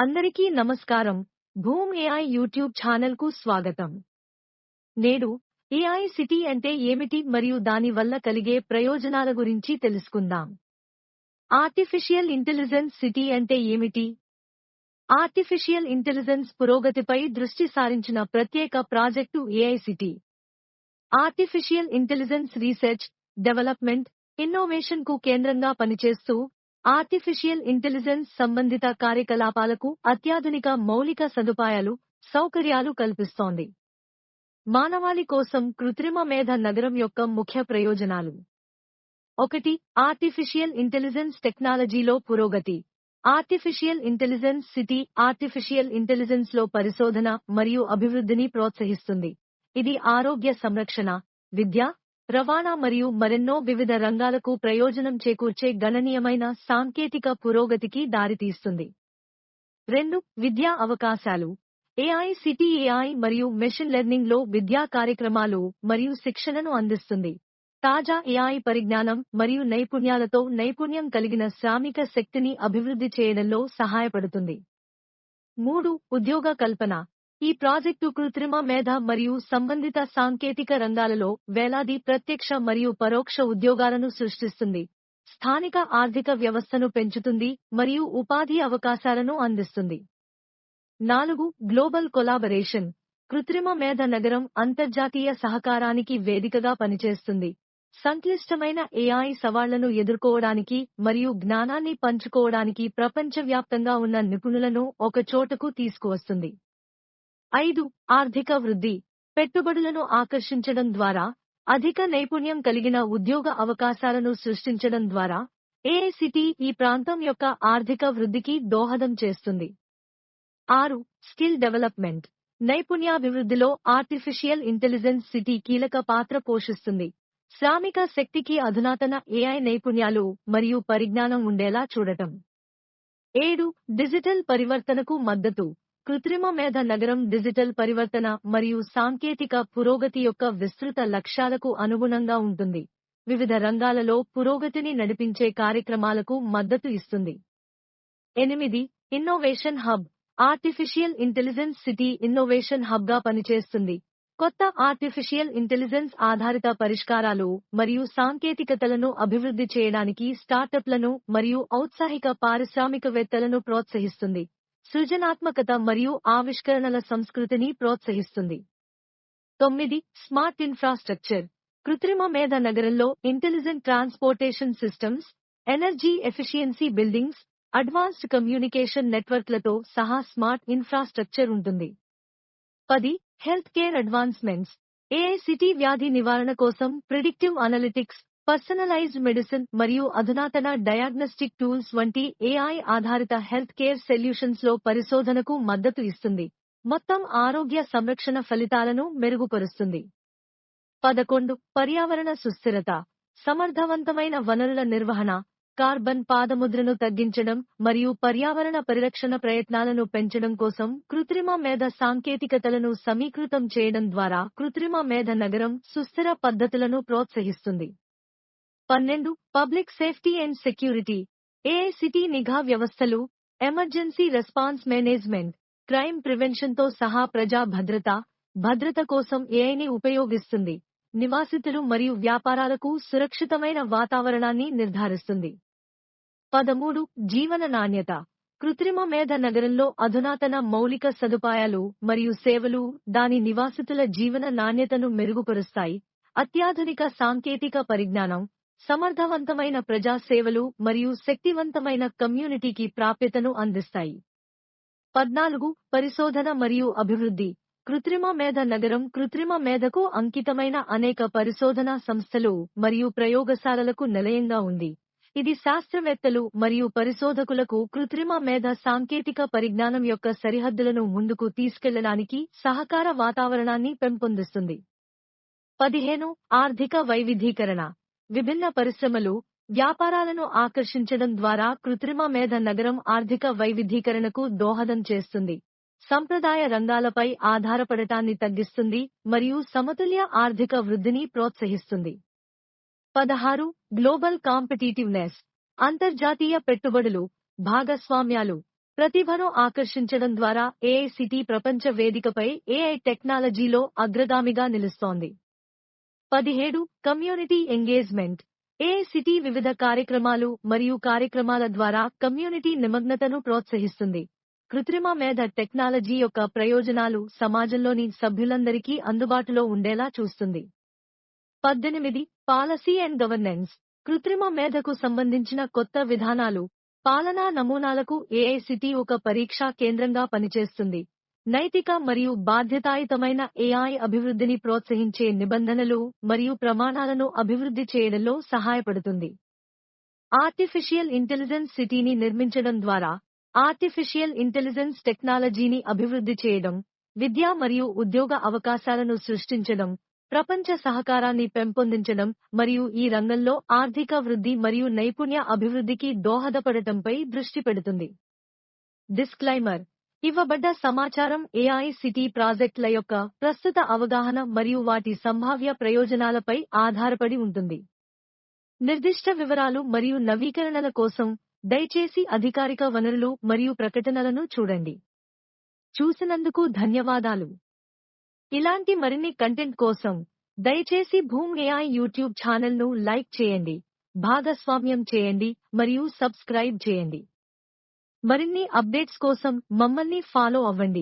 అందరికీ నమస్కారం. Boom AI YouTube ఛానల్కు స్వాగతం. నేడు ఏఐ సిటీ అంటే ఏమిటి మరియు దాని వల్ల కలిగే ప్రయోజనాల గురించి తెలుసుకుందాం. ఆర్టిఫిషియల్ ఇంటెలిజెన్స్ సిటీ అంటే ఏమిటి? ఆర్టిఫిషియల్ ఇంటెలిజెన్స్ పురోగతిపై దృష్టి సారించిన ప్రత్యేక project AI city. Artificial intelligence research development ఇన్నోవేషన్కు కేంద్రంగా పనిచేస్తూ ఆర్టిఫిషియల్ ఇంటెలిజెన్స్ సంబంధిత కార్యకలాపాలకు అత్యాధునిక మౌలిక సదుపాయాలు సౌకర్యాలు కల్పిస్తోంది. మానవాళి కోసం కృత్రిమ మేధ నగరం యొక్క ముఖ్య ప్రయోజనాలు. ఒకటి ఆర్టిఫిషియల్ ఇంటెలిజెన్స్ టెక్నాలజీలో పురోగతి. ఆర్టిఫిషియల్ ఇంటెలిజెన్స్ సిటీ ఆర్టిఫిషియల్ ఇంటెలిజెన్స్లో పరిశోధన మరియు అభివృద్ధిని ప్రోత్సహిస్తుంది. ఇది ఆరోగ్య సంరక్షణ విద్య రవాణా మరియు మరెన్నో వివిధ రంగాలకు ప్రయోజనం చేకూర్చే గణనీయమైన సాంకేతిక పురోగతికి దారితీస్తుంది. రెండు విద్యా అవకాశాలు. ఏఐ సిటీ ఏఐ మరియు మెషిన్ లెర్నింగ్లో విద్యా కార్యక్రమాలు మరియు శిక్షణను అందిస్తుంది. తాజా ఏఐ పరిజ్ఞానం మరియు నైపుణ్యాలతో నైపుణ్యం కలిగిన శ్రామిక శక్తిని అభివృద్ధి చేయడంలో సహాయపడుతుంది. మూడు ఉద్యోగ కల్పన. ఈ ప్రాజెక్టు కృత్రిమ మేధ మరియు సంబంధిత సాంకేతిక రంగాలలో వేలాది ప్రత్యక్ష మరియు పరోక్ష ఉద్యోగాలను సృష్టిస్తుంది. స్థానిక ఆర్థిక వ్యవస్థను పెంచుతుంది మరియు ఉపాధి అవకాశాలను అందిస్తుంది. నాలుగు గ్లోబల్ కొలాబరేషన్. కృత్రిమ మేధ నగరం అంతర్జాతీయ సహకారానికి వేదికగా పనిచేస్తుంది. సంక్లిష్టమైన ఏఐ సవాళ్ళను ఎదుర్కోవడానికి మరియు జ్ఞానాన్ని పంచుకోవడానికి ప్రపంచవ్యాప్తంగా ఉన్న నిపుణులను ఒక చోటకు తీసుకువస్తుంది. ఐదు ఆర్థిక వృద్ధి. పెట్టుబడులను ఆకర్షించడం ద్వారా అధిక నైపుణ్యం కలిగిన ఉద్యోగ అవకాశాలను సృష్టించడం ద్వారా ఏఐసిటి ఈ ప్రాంతం యొక్క ఆర్థిక వృద్ధికి దోహదం చేస్తుంది. ఆరు స్కిల్ డెవలప్మెంట్. నైపుణ్యాభివృద్ధిలో ఆర్టిఫిషియల్ ఇంటెలిజెన్స్ సిటీ కీలక పాత్ర పోషిస్తుంది. శ్రామిక శక్తికి అధునాతన ఏఐ నైపుణ్యాలు మరియు పరిజ్ఞానం ఉండేలా చూడటం. ఏడు డిజిటల్ పరివర్తనకు మద్దతు. కృత్రిమ మేధ నగరం డిజిటల్ పరివర్తన మరియు సాంకేతిక పురోగతి యొక్క విస్తృత లక్ష్యాలకు అనుగుణంగా ఉంటుంది. వివిధ రంగాలలో పురోగతిని నడిపించే కార్యక్రమాలకు మద్దతు ఇస్తుంది. ఎనిమిది innovation hub. Artificial intelligence city innovation హబ్గా పనిచేస్తుంది. కొత్త ఆర్టిఫిషియల్ ఇంటెలిజెన్స్ ఆధారిత పరిష్కారాలు మరియు సాంకేతికతలను అభివృద్ధి చేయడానికి స్టార్టప్లను మరియు ఔత్సాహిక పారిశ్రామికవేత్తలను ప్రోత్సహిస్తుంది. సృజనాత్మకత మరియు ఆవిష్కరణల సంస్కృతిని ప్రోత్సహిస్తుంది. తొమ్మిది స్మార్ట్ ఇన్ఫ్రాస్ట్రక్చర్. కృత్రిమ మేధ నగరంలో intelligent transportation systems energy efficiency buildings advanced communication నెట్వర్క్లతో సహా స్మార్ట్ ఇన్ఫ్రాస్ట్రక్చర్ ఉంటుంది. పది హెల్త్ కేర్ అడ్వాన్స్మెంట్స్ ఏఐసిటీ వ్యాధి నివారణ కోసం ప్రిడిక్టివ్ అనలిటిక్స్ పర్సనలైజ్డ్ మెడిసిన్ మరియు అధునాతన డయాగ్నోస్టిక్ టూల్స్ వంటి ఏఐ ఆధారిత హెల్త్ కేర్ సొల్యూషన్స్లో పరిశోధనకు మద్దతు ఇస్తుంది. మొత్తం ఆరోగ్య సంరక్షణ ఫలితాలను మెరుగుపరుస్తుంది. పదకొండు. పర్యావరణ సుస్థిరత. సమర్థవంతమైన వనరుల నిర్వహణ కార్బన్ పాదముద్రను తగ్గించడం మరియు పర్యావరణ పరిరక్షణ ప్రయత్నాలను పెంచడం కోసం కృత్రిమ మేధ సాంకేతికతలను సమీకృతం చేయడం ద్వారా కృత్రిమ మేధ నగరం సుస్థిర పద్ధతులను ప్రోత్సహిస్తుంది. పన్నెండు public safety and security AI city నిఘా వ్యవస్థలు ఎమర్జెన్సీ రెస్పాన్స్ మేనేజ్మెంట్ క్రైమ్ ప్రివెన్షన్తో సహా ప్రజా భద్రత భద్రత కోసం ఏఐని ఉపయోగిస్తుంది నివాసితులు మరియు వ్యాపారాలకు సురక్షితమైన వాతావరణాన్ని నిర్ధారిస్తుంది. పదమూడు జీవన నాణ్యత కృత్రిమ మేధ నగరంలో అధునాతన మౌలిక సదుపాయాలు మరియు సేవలు దాని నివాసితుల జీవన నాణ్యతను మెరుగుపరుస్తాయి అత్యాధునిక సాంకేతిక పరిజ్ఞానం సమర్థవంతమైన ప్రజా సేవలు మరియు శక్తివంతమైన కమ్యూనిటీకి ప్రాప్యతను అందిస్తాయి. పద్నాలుగు పరిశోధన మరియు అభివృద్ధి. కృత్రిమ మేధ నగరం కృత్రిమ మేధకు అంకితమైన అనేక పరిశోధనా సంస్థలు మరియు ప్రయోగశాలలకు నిలయంగా ఉంది. ఇది శాస్త్రవేత్తలు మరియు పరిశోధకులకు కృత్రిమ మేధ సాంకేతిక పరిజ్ఞానం యొక్క సరిహద్దులను ముందుకు తీసుకెళ్ళడానికి సహకార వాతావరణాన్ని పెంపొందిస్తుంది. పదిహేను ఆర్థిక వైవిధ్యీకరణ. విభిన్న పరిశ్రమలు వ్యాపారాలను ఆకర్షించడం ద్వారా కృత్రిమ మేధ నగరం ఆర్థిక వైవిధ్యీకరణకు దోహదం చేస్తుంది. సంప్రదాయ రంగాలపై ఆధారపడటాన్ని తగ్గిస్తుంది మరియు సమతుల్య ఆర్థిక వృద్ధిని ప్రోత్సహిస్తుంది. పదహారు గ్లోబల్ కాంపిటీటివ్నెస్ అంతర్జాతీయ పెట్టుబడులు భాగస్వామ్యాలు. ప్రతిభను ఆకర్షించడం ద్వారా ఏఐసిటి ప్రపంచ వేదికపై ఏఐ టెక్నాలజీలో అగ్రగామిగా నిలుస్తోంది. పదిహేడు కమ్యూనిటీ ఎంగేజ్మెంట్. ఏఐసిటి వివిధ కార్యక్రమాలు మరియు కార్యక్రమాల ద్వారా కమ్యూనిటీ నిమగ్నతను ప్రోత్సహిస్తుంది? కృత్రిమ మేధ టెక్నాలజీ యొక్క ప్రయోజనాలు సమాజంలోని సభ్యులందరికీ అందుబాటులో ఉండేలా చూస్తుంది. పద్దెనిమిది పాలసీ అండ్ గవర్నెన్స్. కృత్రిమ మేధకు సంబంధించిన కొత్త విధానాలు. పాలనా నమూనాలకు ఏఐసిటి ఒక పరీక్షా కేంద్రంగా పనిచేస్తుంది? నైతిక మరియు బాధ్యతాయుతమైన ఏఐ అభివృద్ధిని ప్రోత్సహించే నిబంధనలు మరియు ప్రమాణాలను అభివృద్ధి చేయడంలో సహాయపడుతుంది. ఆర్టిఫిషియల్ ఇంటెలిజెన్స్ సిటీని నిర్మించడం ద్వారా ఆర్టిఫిషియల్ ఇంటెలిజెన్స్ టెక్నాలజీని అభివృద్ధి చేయడం విద్య మరియు ఉద్యోగ అవకాశాలను సృష్టించడం ప్రపంచ సహకారాన్ని పెంపొందించడం మరియు ఈ రంగంలో ఆర్థిక వృద్ధి మరియు నైపుణ్య అభివృద్ధికి దోహదపడటంపై దృష్టి పెడుతుంది. డిస్క్లైమర్ ఇవ్వబడ్డ సమాచారం ఏఐ సిటీ ప్రాజెక్టుల యొక్క ప్రస్తుత అవగాహన మరియు వాటి సంభావ్య ప్రయోజనాలపై ఆధారపడి ఉంటుంది. నిర్దిష్ట వివరాలు మరియు నవీకరణల కోసం దయచేసి అధికారిక వనరులు మరియు ప్రకటనలను చూడండి. చూసినందుకు ధన్యవాదాలు. ఇలాంటి మరిన్ని కంటెంట్ కోసం దయచేసి భూమ్ ఏఐ యూట్యూబ్ ఛానల్ను లైక్ చేయండి భాగస్వామ్యం చేయండి మరియు సబ్స్క్రైబ్ చేయండి. మరిన్ని అప్డేట్స్ కోసం మమ్మల్ని ఫాలో అవ్వండి.